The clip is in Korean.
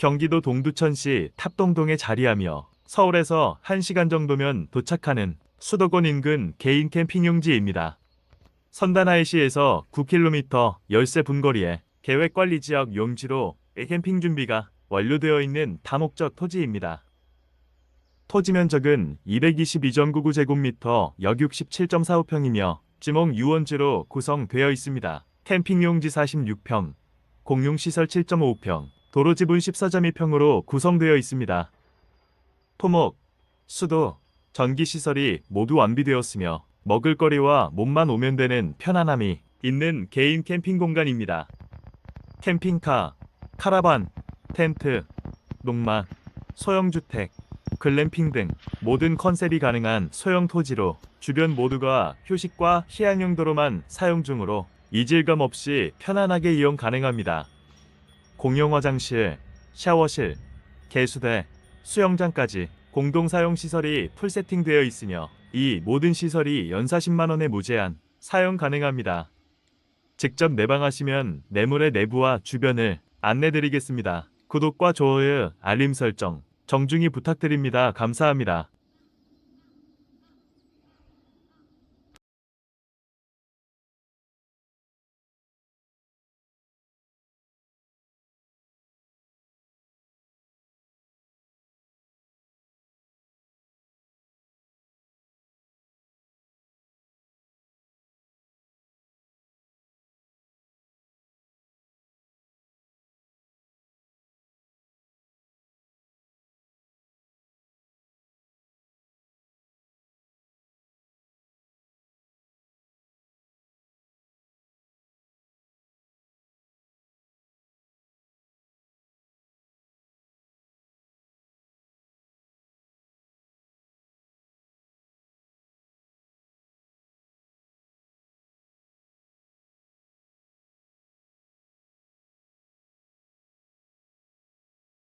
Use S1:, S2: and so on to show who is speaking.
S1: 경기도 동두천시 탑동동에 자리하며 서울에서 1시간 정도면 도착하는 수도권 인근 개인 캠핑 용지입니다. 선단하이시에서 9km 열세 분거리에 계획관리지역 용지로 캠핑 준비가 완료되어 있는 다목적 토지입니다. 토지 면적은 222.99제곱미터 역 67.45평이며 지목 유원지로 구성되어 있습니다. 캠핑 용지 46평, 공용시설 7.5평, 도로 지분 14.2평으로 구성되어 있습니다. 토목, 수도, 전기시설이 모두 완비되었으며 먹을거리와 몸만 오면 되는 편안함이 있는 개인 캠핑 공간입니다. 캠핑카, 카라반, 텐트, 농막, 소형주택, 글램핑 등 모든 컨셉이 가능한 소형 토지로 주변 모두가 휴식과 휴양 용도로만 사용 중으로 이질감 없이 편안하게 이용 가능합니다. 공용 화장실, 샤워실, 개수대, 수영장까지 공동 사용 시설이 풀 세팅되어 있으며 이 모든 시설이 연사 10만 원에 무제한 사용 가능합니다. 직접 내방하시면 매물의 내부와 주변을 안내드리겠습니다. 구독과 좋아요, 알림 설정 정중히 부탁드립니다. 감사합니다.